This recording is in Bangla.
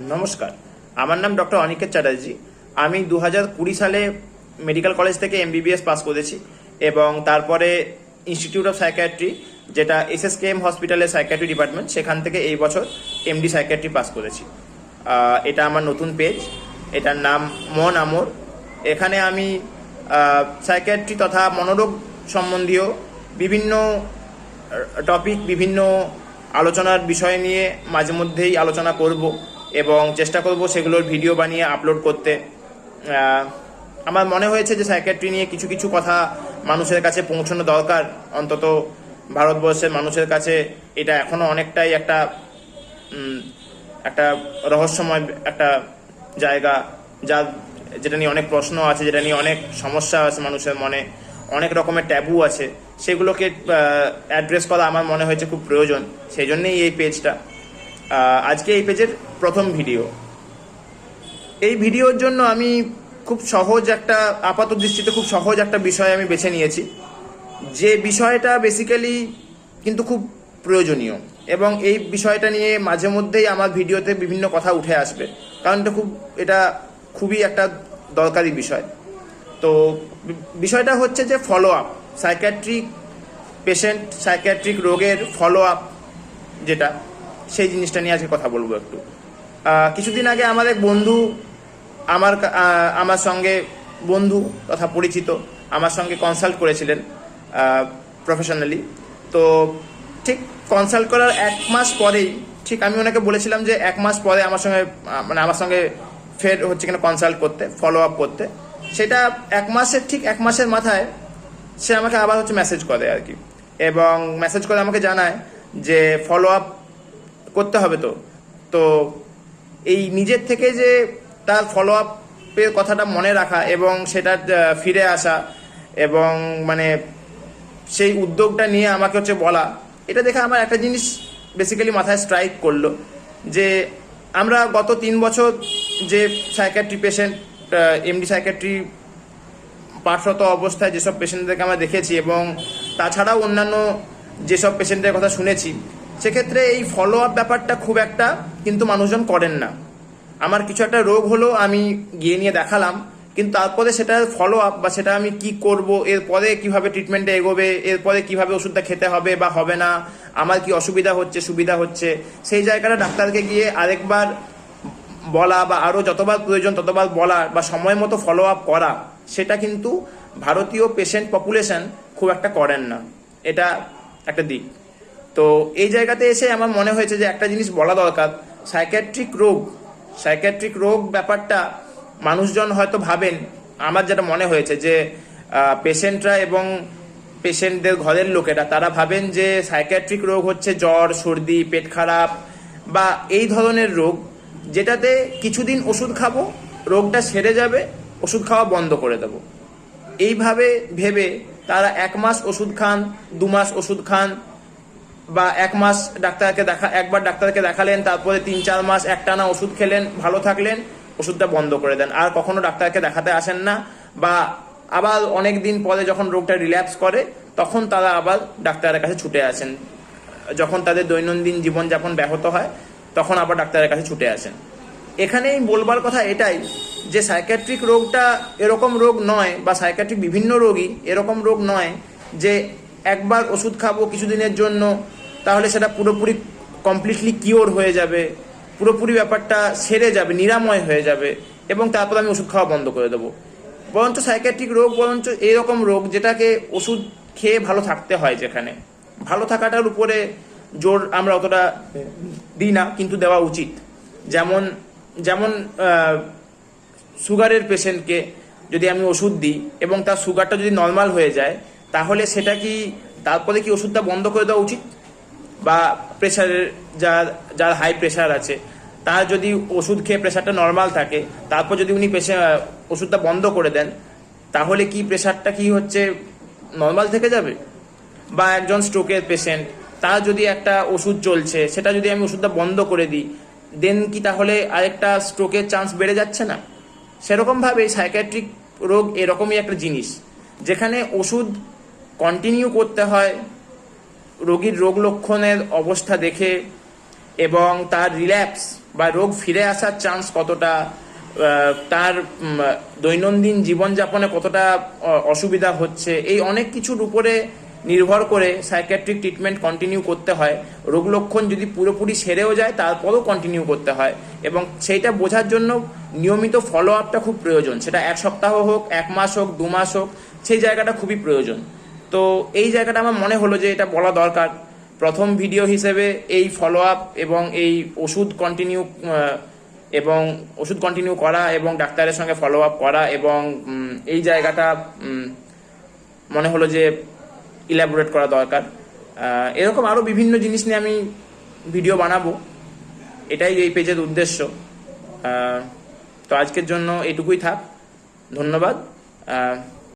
নমস্কার। আমার নাম ডক্টর অনিকেত চ্যাটার্জি। আমি দু হাজার কুড়ি সালে মেডিকেল কলেজ থেকে এমবিবিএস পাস করেছি এবং তারপরে ইনস্টিটিউট অফ সাইকিয়াট্রি, যেটা এস এস এসএসকেএম হসপিটালের সাইকিয়াট্রি ডিপার্টমেন্ট, সেখান থেকে এই বছর এমডি সাইকিয়াট্রি পাস করেছি। এটা আমার নতুন পেজ। এটার নাম মন আমর। এখানে আমি সাইকিয়াট্রি তথা মনোরোগ সম্বন্ধীয় বিভিন্ন টপিক, বিভিন্ন আলোচনার বিষয় নিয়ে মাঝে মধ্যেই আলোচনা করব। এবং চেষ্টা করব সেগুলোর ভিডিও বানিয়ে আপলোড করতে। আমার মনে হয়েছে যে সাইকেট্রি নিয়ে কিছু কিছু কথা মানুষের কাছে পৌঁছানো দরকার। অন্তত ভারতবর্ষের মানুষের কাছে এটা এখনও অনেকটাই একটা একটা রহস্যময় একটা জায়গা, যা, যেটা নিয়ে অনেক প্রশ্ন আছে, যেটা নিয়ে অনেক সমস্যা আছে মানুষের মনে, অনেক রকমের ট্যাবু আছে। সেগুলোকে অ্যাড্রেস করা আমার মনে হয়েছে খুব প্রয়োজন। সেই জন্যেই এই পেজটা আজকে এই পেজের প্রথম ভিডিও এই ভিডিওর জন্য আমি খুব সহজ একটা, আপাত দৃষ্টিতে খুব সহজ একটা বিষয় আমি বেছে নিয়েছি। যে বিষয়টা বেসিক্যালি কিন্তু খুব প্রয়োজনীয় এবং এই বিষয়টা নিয়ে মাঝে মধ্যেই আমার ভিডিওতে বিভিন্ন কথা উঠে আসবে। কারণ এটা খুব, এটা খুবই একটা দরকারি বিষয়। তো বিষয়টা হচ্ছে যে follow up psychiatric patient psychiatric রোগের ফলো আপ যেটা। সেই জিনিসটা নিয়ে আজকে কথা বলব একটু। কিছুদিন আগে আমার এক বন্ধু আমার আমার সঙ্গে বন্ধু তথা পরিচিত আমার সঙ্গে কনসাল্ট করেছিলেন প্রফেশনালি তো ঠিক কনসাল্ট করার এক মাস পরেই, ঠিক আমি ওনাকে বলেছিলাম যে এক মাস পরে আমার সঙ্গে মানে আমার সঙ্গে ফের হচ্ছে কিনা কনসাল্ট করতে ফলো আপ করতে। সেটা এক মাসের, ঠিক এক মাসের মাথায় সে আমাকে আবার হচ্ছে মেসেজ করে আর কি। এবং মেসেজ করে আমাকে জানায় যে ফলো আপ করতে হবে তো। তো এই নিজের থেকে যে তার ফলো আপের কথাটা মনে রাখা এবং সেটা ফিরে আসা এবং মানে সেই উদ্যোগটা নিয়ে আমাকে হচ্ছে বলা, এটা দেখে আমার একটা জিনিস বেসিক্যালি মাথায় স্ট্রাইক করল যে আমরা গত তিন বছর যে সাইকিয়াট্রি পেশেন্ট এমডি সাইকিয়াট্রি পাঠরত অবস্থায় যেসব পেশেন্টদেরকে আমরা দেখেছি এবং তাছাড়াও অন্যান্য যেসব পেশেন্টের কথা শুনেছি সেক্ষেত্রে এই ফলো আপ ব্যাপারটা খুব একটা কিন্তু মানুষজন করেন না। আমার কিছু একটা রোগ হলো, আমি গিয়ে নিয়ে দেখালাম, কিন্তু তারপরে সেটার ফলো আপ বা সেটা আমি কি করব, এরপরে কীভাবে ট্রিটমেন্টে এগোবে, এরপরে কীভাবে ওষুধটা খেতে হবে বা হবে না, আমার কি অসুবিধা হচ্ছে, সুবিধা হচ্ছে, সেই জায়গাটা ডাক্তারকে গিয়ে আরেকবার বলা বা আরও যতবার প্রয়োজন ততবার বলা বা সময় মতো ফলো আপ করা, সেটা কিন্তু ভারতীয় পেশেন্ট পপুলেশন খুব একটা করেন না। এটা একটা দিক। তো এই জায়গাতে এসে আমার মনে হয়েছে যে একটা জিনিস বলা দরকার সাইকিয়াট্রিক রোগ। সাইকিয়াট্রিক রোগ ব্যাপারটা মানুষজন হয়তো ভাবেন। আমার যেটা মনে হয়েছে যে পেশেন্টরা এবং পেশেন্টদের ঘরের লোকেরা, তারা ভাবেন যে সাইকিয়াট্রিক রোগ হচ্ছে জ্বর, সর্দি, পেট খারাপ বা এই ধরনের রোগ, যেটাতে কিছুদিন ওষুধ খাব, রোগটা সেরে যাবে, ওষুধ খাওয়া বন্ধ করে দেবো। এইভাবে ভেবে তারা এক মাস ওষুধ খান, দু মাস ওষুধ খান বা এক মাস ডাক্তারকে দেখা, একবার ডাক্তারকে দেখালেন, তারপরে তিন, চার মাস একটানা ওষুধ খেলেন, ভালো থাকলেন, ওষুধটা বন্ধ করে দেন। আর কখনো ডাক্তারকে দেখাতে আসেন না বা আবার অনেক দিন পরে যখন রোগটা রিল্যাপস করে, তখন তারা আবার ডাক্তারের কাছে ছুটে আসেন। যখন তাদের দৈনন্দিন জীবনযাপন ব্যাহত হয়, তখন আবার ডাক্তারের কাছে ছুটে আসেন। এখানেই বলবার কথা এটাই যে সাইকিয়াট্রিক রোগটা এরকম রোগ নয় বা সাইকিয়াট্রিক বিভিন্ন রোগই এরকম রোগ নয় যে একবার ওষুধ খাব, কিছুদিনের জন্য তাহলে সেটা পুরোপুরি কমপ্লিটলি কিওর হয়ে যাবে, পুরোপুরি ব্যাপারটা সেরে যাবে, নিরাময় হয়ে যাবে এবং তারপর আমি ওষুধ খাওয়া বন্ধ করে দেবো। বরঞ্চ সাইকিয়াট্রিক রোগ, বরঞ্চ এরকম রোগ যেটাকে ওষুধ খেয়ে ভালো থাকতে হয় যেখানে। ভালো থাকাটার উপরে জোর আমরা অতটা দিই না, কিন্তু দেওয়া উচিত। যেমন যেমন সুগারের পেশেন্টকে যদি আমি ওষুধ দিই এবং তার সুগারটা যদি নর্মাল হয়ে যায়, তাহলে সেটা কি তারপরে কি ওষুধটা বন্ধ করে দেওয়া উচিত? বা প্রেশারের যার যার হাই প্রেশার আছে, তার যদি ওষুধ খেয়ে প্রেশারটা নর্মাল থাকে, তারপর যদি উনি ওষুধটা বন্ধ করে দেন, তাহলে কি প্রেশারটা কি হচ্ছে নর্মাল থেকে যাবে? বা একজন স্ট্রোকের পেশেন্ট তার যদি একটা ওষুধ চলছে, সেটা যদি আমি ওষুধটা বন্ধ করে দিই দেন কি তাহলে আরেকটা স্ট্রোকের চান্স বেড়ে যাচ্ছে না? সেরকমভাবে সাইকিয়াট্রিক রোগ এরকমই একটা জিনিস, যেখানে ওষুধ কন্টিনিউ করতে হয় রোগীর রোগ লক্ষণের অবস্থা দেখে এবং তার রিল্যাপস বা রোগ ফিরে আসার চান্স কতটা তার দৈনন্দিন জীবনযাপনে কতটা অসুবিধা হচ্ছে, এই অনেক কিছুর উপরে নির্ভর করে সাইকিয়াট্রিক ট্রিটমেন্ট কন্টিনিউ করতে হয়। রোগ লক্ষণ যদি পুরোপুরি সেরেও যায়, তারপরও কন্টিনিউ করতে হয়। এবং সেইটা বোঝার জন্য নিয়মিত ফলো আপটা খুব প্রয়োজন। সেটা এক সপ্তাহ হোক, এক মাস হোক, দু মাস হোক, সেই জায়গাটা খুবই প্রয়োজন। তো এই জায়গাটা আমার মনে হলো যে এটা বলা দরকার। প্রথম ভিডিও হিসেবে এই ফলো আপ এবং এই ওষুধ কন্টিনিউ এবং ওষুধ কন্টিনিউ করা এবং ডাক্তারের সঙ্গে ফলো আপ করা এবং এই জায়গাটা মনে হলো যে ইলাবোরেট করা দরকার। এরকম আরও বিভিন্ন জিনিস নিয়ে আমি ভিডিও বানাবো। এটাই এই পেজের উদ্দেশ্য। তো আজকের জন্য এটুকুই থাক। ধন্যবাদ।